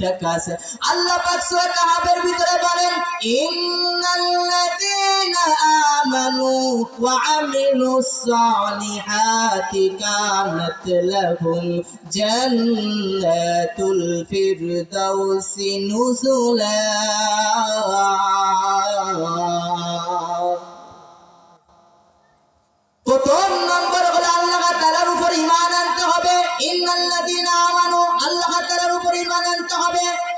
টাকা আছে। আল্লাহ পাক সূরা কাহাবের ভিতরে বলেন, ইন্নাল্লাযীনা আমানু ওয়া আমিলুস সালিহাতি কানাত নুজুলা।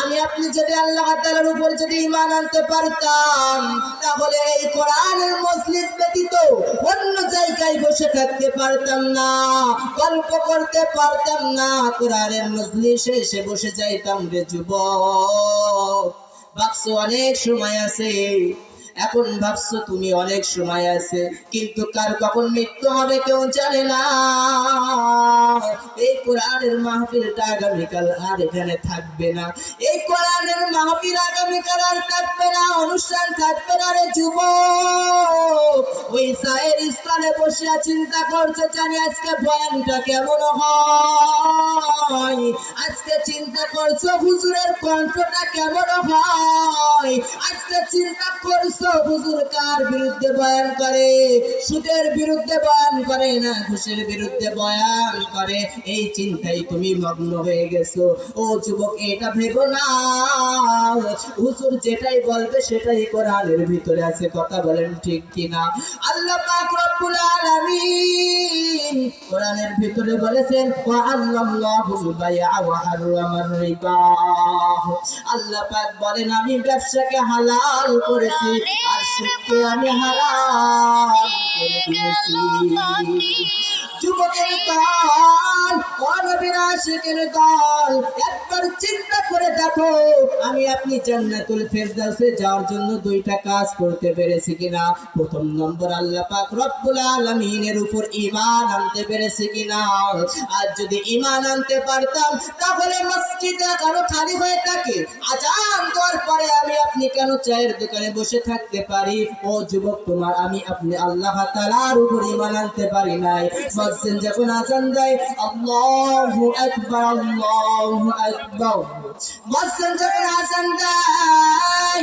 আমি আপনি যদি আল্লাহ তাআলার উপর যদি ইমান আনতে পারতাম, তাহলে এই কোরআনের মসজিদ ব্যতীত অন্য জায়গায় বসে থাকতে পারতাম না, গল্প করতে পারতাম না, কোরআনের মজলিসে এসে বসে যাইতাম রে যুবক। বাক্স অনেক সময় আছে, এখন ভাবছ তুমি অনেক সময় আছে, কিন্তু কার কখন মৃত্যু হবে কেউ জানে না। কোরআনের মাহফিলটা আগামীকাল আর এখানে থাকবে না। এই কোরআনের মাহফিল আগামীকাল আর থাকবে না, অনুষ্ঠান থাকবে না রে যুব ওই সাহের স্থানে বসিয়া চিন্তা করছে জানি আজকে বয়ানটা কেমন হয়। আজকে চিন্তা করছ হুজুরের কণ্ঠটা কেমন হয়? আজকে চিন্তা করছ হুজুর কার বিরুদ্ধে বয়ান করে? সুদের বিরুদ্ধে বয়ান করে না ঘুষের বিরুদ্ধে বয়ান করে? এই চিন্তায় তুমি মগ্ন হয়ে গেছো। ও যুবক, এটা ভেবো না। হুজুর যেটাই বলবে সেটাই কোরআনের ভিতরে আছে। কথা বলেন ঠিক কিনা? আল্লাহ পাক কোরআনের ভিতরে বলেছেন, ওয়া আল্লাল্লাহুল বাইআ ওয়া হারামার রিবা। আল্লাহ বলেন, আমি ব্যবসাকে হালাল করেছি, আর সুদকে আমি হারাম করে দিয়েছি। যুবকের দল দল একবার চিন্তা করে দেখো, আমি আপনি জান্নাতুল ফেরদাউসে যাওয়ার জন্য দুইটা কাজ করতে পেরেছি কিনা? প্রথম নম্বর, আল্লাহ পাক রব্বুল উপর আনতে পেরেছি কিনা? আর যদি আনতে পারতাম, তাহলে মসজিদে কেন খালি হয়ে থাকে। আজান দেওয়ার পরে আমি আপনি কেন চায়ের দোকানে বসে থাকতে পারি? ও যুবক তোমার, আমি আপনি আল্লাহ তাআলার উপর ঈমান আনতে পারি নাই। মসজিদ যখন আজান দেয় আল্লাহু আকবার আল্লাহু আকবার মসজিদ যখন আজান দেয়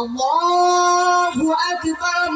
আল্লাহু আকবার